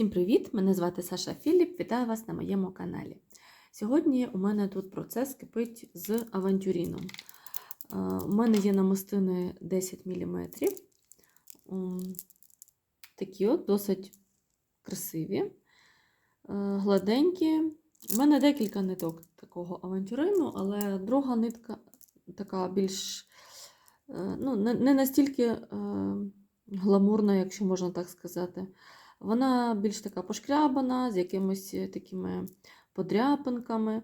Всім привіт! Мене звати Саша Філіп. Вітаю вас на моєму каналі. Сьогодні у мене тут процес кипить з авантюріном. Е, У мене є намистини 10 мм. Такі от досить красиві, е, гладенькі. У мене декілька ниток такого авантюрину, але друга нитка така більш е, ну, не настільки гламурна, якщо можна так сказати. Вона більш така пошкрябана, з якимись такими подряпинками,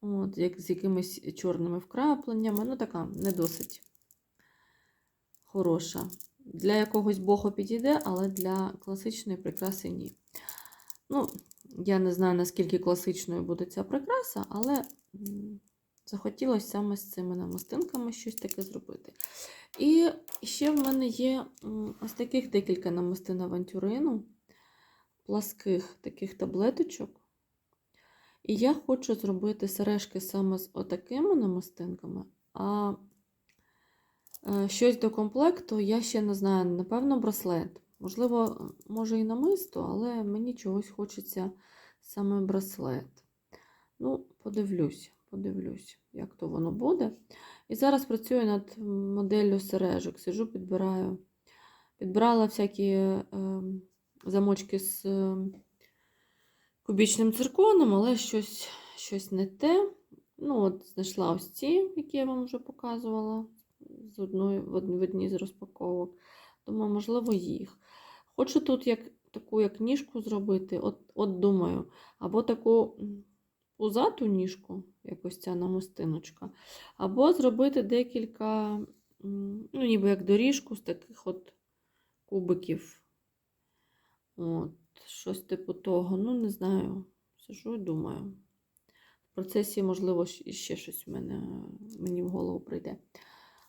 от, як, з якимись чорними вкрапленнями. Ну, така не досить хороша. Для якогось боху підійде, але для класичної прикраси ні. Ну, я не знаю, наскільки класичною буде ця прикраса, але захотілося саме з цими намистинками щось таке зробити. І ще в мене є ось таких декілька намистин авантюрину пласких таких таблеточок. І я хочу зробити сережки саме з отакими намистинками, а е, щось до комплекту я ще не знаю, напевно, браслет. Можливо, може і намисто, але мені чогось хочеться саме браслет. Ну, подивлюсь, подивлюсь, як то воно буде. І зараз працюю над моделлю сережок. Сижу, підбираю. Підбирала всякі. Замочки з е, кубічним цирконом, але щось щось не те. Ну, от Знайшла ось ці, які я вам вже показувала з одної, в одній з розпаковок. Думаю, можливо, їх. Хочу тут як, таку як ніжку зробити, от от думаю, або таку пузату ніжку, якось ця намистиночка, або зробити декілька, ну, ніби як доріжку з таких от кубиків. От, Щось типу того. Ну, не знаю. Сижу і думаю. В процесі, можливо, ще щось в мене, мені в голову прийде.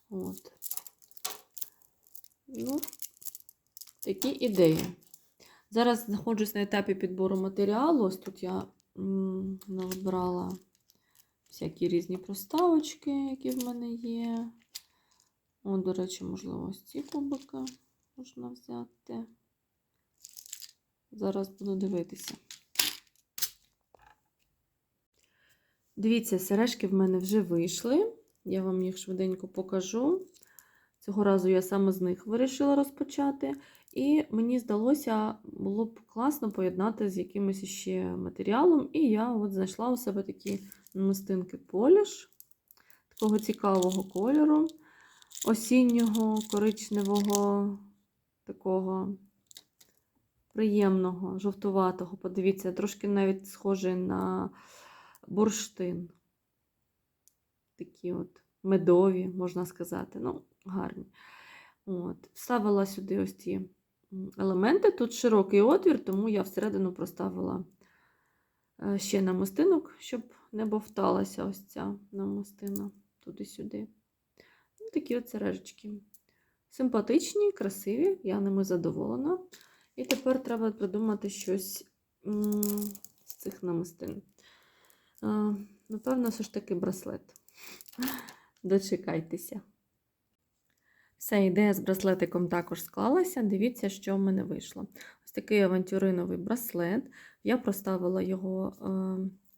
От. Ну, такі ідеї. Зараз знаходжусь на етапі підбору матеріалу. Ось тут я набрала всякі різні проставочки, які в мене є. О, до речі, можливо, ці кубики можна взяти. Зараз буду дивитися. Дивіться, сережки в мене вже вийшли. Я вам їх швиденько покажу. Цього разу я саме з них вирішила розпочати. І мені здалося, було б класно поєднати з якимось ще матеріалом. І я от знайшла у себе такі намистинки поліш, такого цікавого кольору, осіннього, коричневого, такого приємного, жовтуватого. Подивіться, трошки навіть схожий на бурштин. Такі от медові, можна сказати, ну, гарні. От. Вставила сюди ось ці елементи. Тут широкий отвір, тому я всередину проставила е, ще намистинок, щоб не бовталася ось ця намистина туди-сюди. Такі от сережечки. Симпатичні, красиві, я ними задоволена. І тепер треба придумати щось з цих намистин. Напевно, все ж таки браслет. Дочекайтеся. Вся ідея з браслетиком також склалася. Дивіться, що в мене вийшло. Ось такий авантюриновий браслет. Я проставила його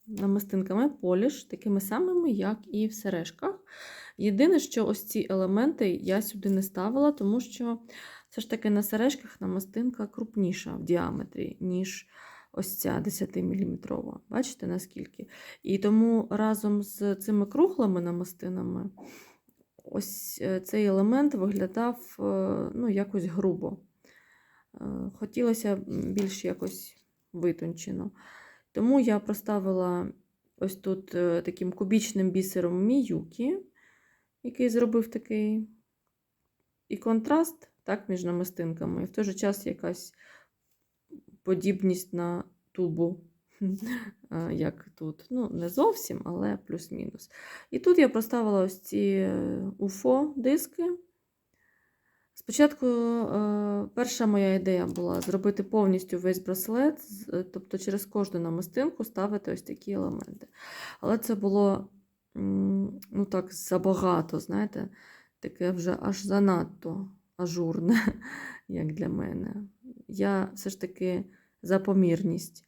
намистинками поліш, такими самими, як і в сережках. Єдине, що ось ці елементи я сюди не ставила, тому що все ж таки на сережках намистинка крупніша в діаметрі, ніж ось ця 10-мм. Бачите, наскільки? І тому разом з цими круглими намистинами ось е, цей елемент виглядав е, ну, якось грубо. Е, хотілося більш якось витончено. Тому я проставила ось тут таким кубічним бісером міюкі, який зробив такий і контраст так, між намистинками. І в той же час якась подібність на тубу, як тут. Ну, не зовсім, але плюс-мінус. І тут я проставила ось ці УФО-диски. Спочатку е, перша моя ідея була зробити повністю весь браслет, тобто через кожну намистинку ставити ось такі елементи. Але це було ну так, забагато, знаєте, таке вже аж занадто ажурне, як для мене. Я все ж таки за помірність.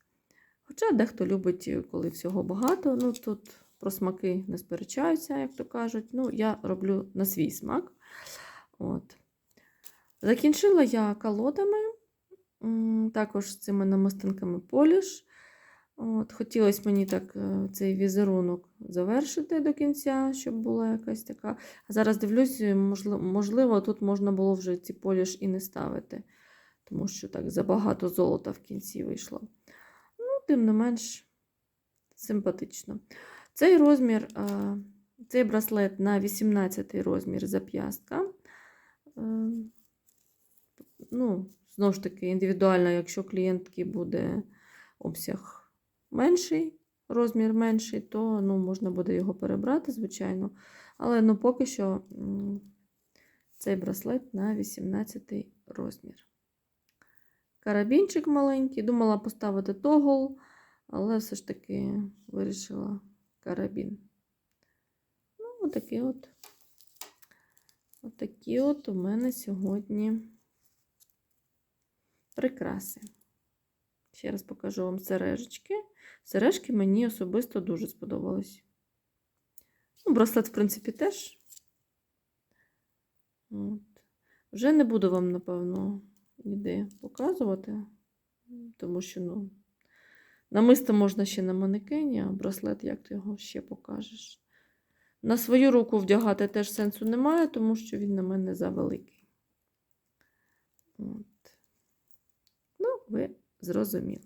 Хоча дехто любить, коли всього багато. Ну, тут про смаки не сперечаються, як то кажуть. Ну, я роблю на свій смак. От. Закінчила я колодами, також з цими намистинками поліш. От, хотілося мені так е, цей візерунок завершити до кінця, щоб була якась така. А зараз дивлюсь, можливо, можливо, тут можна було вже ці поліш і не ставити, тому що так забагато золота в кінці вийшло. Ну, тим не менш, симпатично. Цей розмір, е, цей браслет на 18 розмір зап'ястка. Е, Ну, знову ж таки, індивідуально, якщо клієнтки буде обсяг менший, розмір менший, то ну, можна буде його перебрати, звичайно. Але ну, поки що цей браслет на 18 розмір. Карабінчик маленький, думала поставити тогл, але все ж таки вирішила карабін. Ну, отакі от. Отакі от у мене сьогодні прикраси. Ще раз покажу вам сережечки. Сережки мені особисто дуже сподобались. Ну, браслет, в принципі, теж. От. Вже не буду вам, напевно, ніде показувати, тому що, ну, намисто можна ще на манекені, а браслет, як ти його ще покажеш. На свою руку вдягати теж сенсу немає, тому що він на мене завеликий. От. Ну, ви зрозуміли.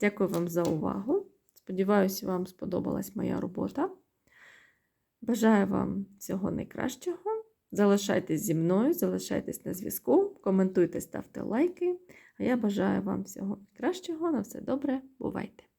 Дякую вам за увагу. Сподіваюся, вам сподобалась моя робота. Бажаю вам всього найкращого. Залишайтесь зі мною, залишайтесь на зв'язку, коментуйте, ставте лайки. А я бажаю вам всього найкращого. На все добре, бувайте!